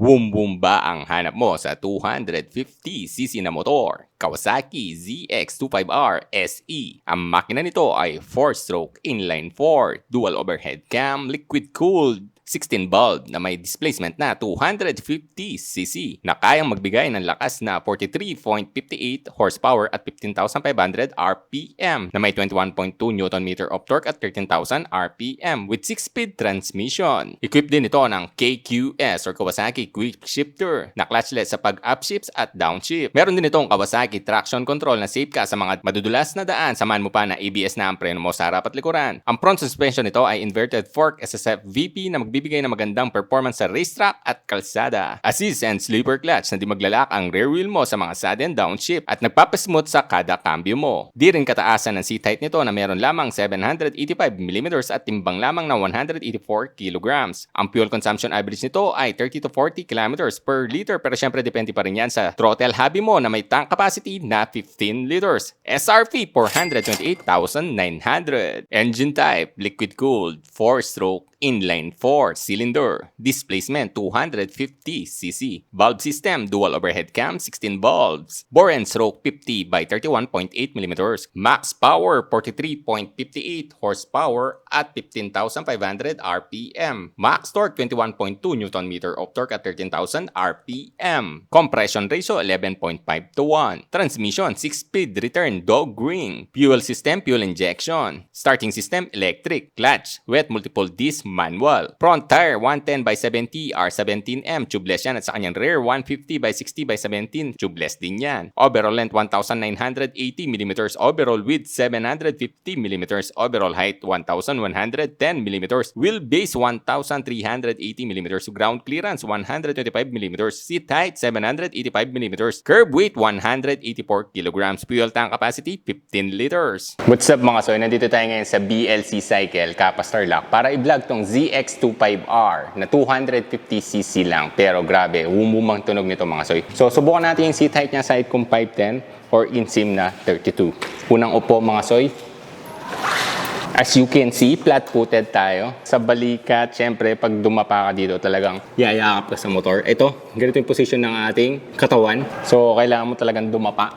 Boom boom ba ang hanap mo sa 250cc na motor? Kawasaki ZX25R SE. Ang makina nito ay 4-stroke inline 4, dual overhead cam, liquid cooled, 16 bulb na may displacement na 250cc na kayang magbigay ng lakas na 43.58 horsepower at 15,500 RPM na may 21.2 Nm of torque at 13,000 RPM with 6-speed transmission. Equipped din ito ng KQS or Kawasaki Quick Shifter na clutchless sa pag-upshifts at downshift. Meron din itong Kawasaki Traction Control na safe ka sa mga madudulas na daan samahan mo pa na ABS na ang preno mo sa harap at likuran. Ang front suspension nito ay inverted fork SSF VP na magbibigay ng magandang performance sa racetrack at kalsada. Assist and sleeper clutch na di maglalak ang rear wheel mo sa mga sudden downshift at nagpapasmooth sa kada cambio mo. Di rin kataasan ng seat height nito na meron lamang 785mm at timbang lamang na 184 kg. Ang fuel consumption average nito ay 30 to 40 km per liter pero syempre depende pa rin yan sa throttle hubby mo na may tank capacity na 15 liters. SRP 428,900. Engine type liquid cooled 4-stroke inline 4 cylinder. Displacement 250cc. Bulb system dual overhead cam 16 bulbs. Bore and stroke 50 by 31.8 mm. Max power 43.58 horsepower at 15,500 RPM. Max torque 21.2 Nm of torque at 13,000 RPM. Compression ratio 11.5 to 1. Transmission 6-speed return dog ring. Fuel system fuel injection. Starting system electric. Clutch wet multiple disc manual. Front tire 110 by 70 R17M tubeless yan. At sa kanyang rear 150 by 60 by 17 tubeless din yan. Overall length 1980 mm overall width 750 mm overall height 1110 mm wheelbase 1380 mm ground clearance 125 mm seat height 785 mm curb weight 184 kg fuel tank capacity 15 liters. What's up mga soy? Nandito tayo ngayon sa BLC Cycle Kapastar Lock para i-vlog tong ZX25R na 250cc lang. Pero grabe, umumang tunog nito mga soy. So subukan natin yung seat height niya sa kung 510 or insim na 32. Unang upo mga soy. As you can see, flat-footed tayo. Sa balikat, syempre, pag dumapa ka dito, talagang yayakap ka sa motor. Ito, ganito yung position ng ating katawan. So, kailangan mo talagang dumapa.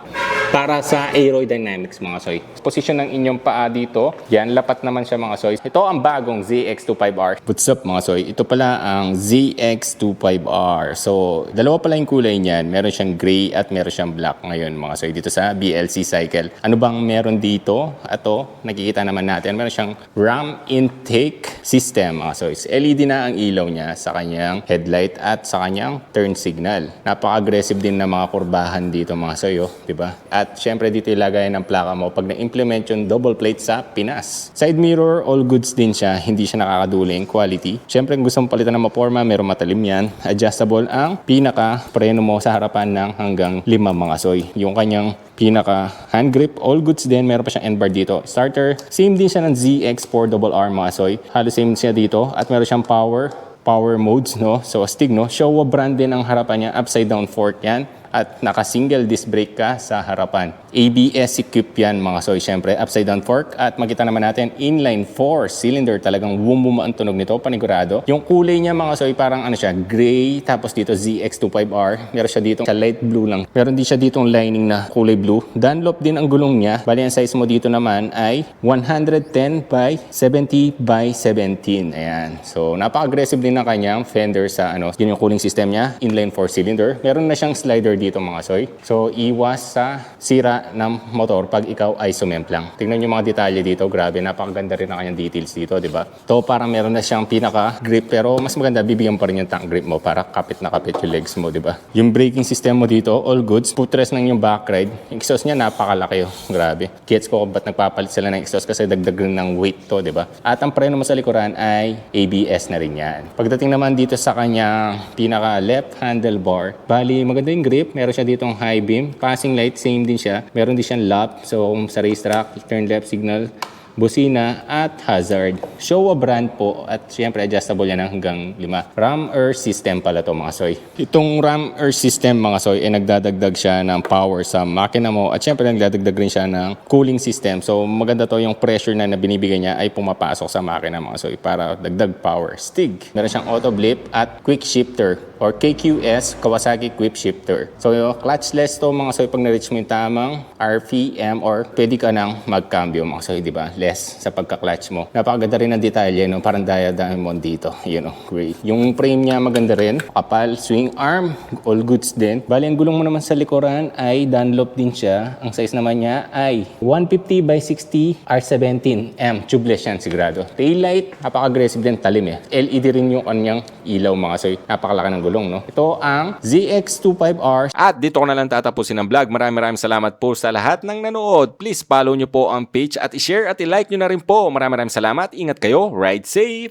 Para sa aerodynamics, mga soy. Position ng inyong paa dito, yan, lapat naman siya, mga soy. Ito ang bagong ZX25R. What's up, mga soy? Ito pala ang ZX25R. So, dalawa pala yung kulay niyan. Meron siyang gray at meron siyang black ngayon, mga soy, dito sa BLC cycle. Ano bang meron dito? Ito, nakikita naman natin. Meron siyang RAM intake system, mga soy. LED na ang ilaw niya sa kanyang headlight at sa kanyang turn signal. Napaka-aggressive din na mga kurbahan dito, mga soy, oh, di ba? Syempre dito ilagay ng plaka mo pag na-implement yung double plate sa Pinas. Side mirror, all goods din siya. Hindi siya nakakaduling. Quality. Syempre kung gusto mong palitan ng maporma, meron matalim yan. Adjustable ang pinaka preno mo sa harapan ng hanggang lima mga soy. Yung kanyang pinaka hand grip, all goods din. Meron pa siyang end bar dito. Starter, same din siya ng ZX4RR mga soy. Halos same siya dito. At meron siyang power, power modes, no? So, astig, no? Showa brand din ang harapan niya. Upside down fork yan at naka-single disc brake ka sa harapan. ABS equipped yan mga soy, syempre upside down fork at makita naman natin inline 4 cylinder talagang wumuma ang tunog nito, panigurado. Yung kulay niya mga soy parang ano siya, gray tapos dito ZX25R. Meron siya dito sa light blue lang. Meron din siya ditong lining na kulay blue. Dunlop din ang gulong niya. Bali ang size mo dito naman ay 110 by 70 by 17. Ayan. So napaka-aggressive din ng kanyang fender sa ano, yun yung cooling system niya, inline 4 cylinder. Meron na siyang slider dito mga soy. So, iwas sa sira ng motor pag ikaw ay sumemplang. Tingnan nyo mga detalye dito. Grabe, napakaganda rin ang kanyang details dito, di ba? To parang meron na siyang pinaka-grip pero mas maganda, bibigyan pa rin yung tank grip mo para kapit na kapit yung legs mo, di ba? Yung braking system mo dito, all goods. Putres ng yung back ride. Yung exhaust niya, napakalaki. Oh. Grabe. Gets ko ba't nagpapalit sila ng exhaust kasi dagdag rin ng weight to, di ba? At ang preno mo sa likuran ay ABS na rin yan. Pagdating naman dito sa kanyang pinaka left handlebar, bali maganda yung grip, meron siya ditong high beam. Passing light, same din siya. Meron din siyang lap. So, kung sa racetrack, turn left signal, busina, at hazard. Showa brand po at syempre adjustable yan ng hanggang 5. RAM Air system pala to mga soy. Itong RAM Air system mga soy ay nagdadagdag siya ng power sa makina mo at syempre nagdadagdag rin siya ng cooling system. So maganda to yung pressure na, na binibigay niya ay pumapasok sa makina mga soy para dagdag power. Stig. Meron siyang auto blip at quick shifter or KQS Kawasaki Quick Shifter. So clutchless to mga soy pag na-reach mo yung tamang RPM or pwede ka nang mag-cambio mga soy, di ba? Less sa pagka-clutch mo. Napakaganda rin ng detalye, no? parang diamond dito. You know, great. Yung frame niya maganda rin. Kapal, swing arm, all goods din. Bali, ang gulong mo naman sa likuran ay Dunlop din siya. Ang size naman niya ay 150 by 60 R17M. Tubeless yan, sigurado. Taillight, napaka-aggressive din, talim eh. LED rin yung kanyang ilaw mga soy. Napakalaki ng gulong, no? Ito ang ZX25R At dito ko na lang tatapusin ang vlog. Maraming maraming salamat po sa lahat ng nanood. Please follow nyo po ang page at i-share at i-like nyo na rin po. Maraming maraming salamat. Ingat kayo. Ride safe!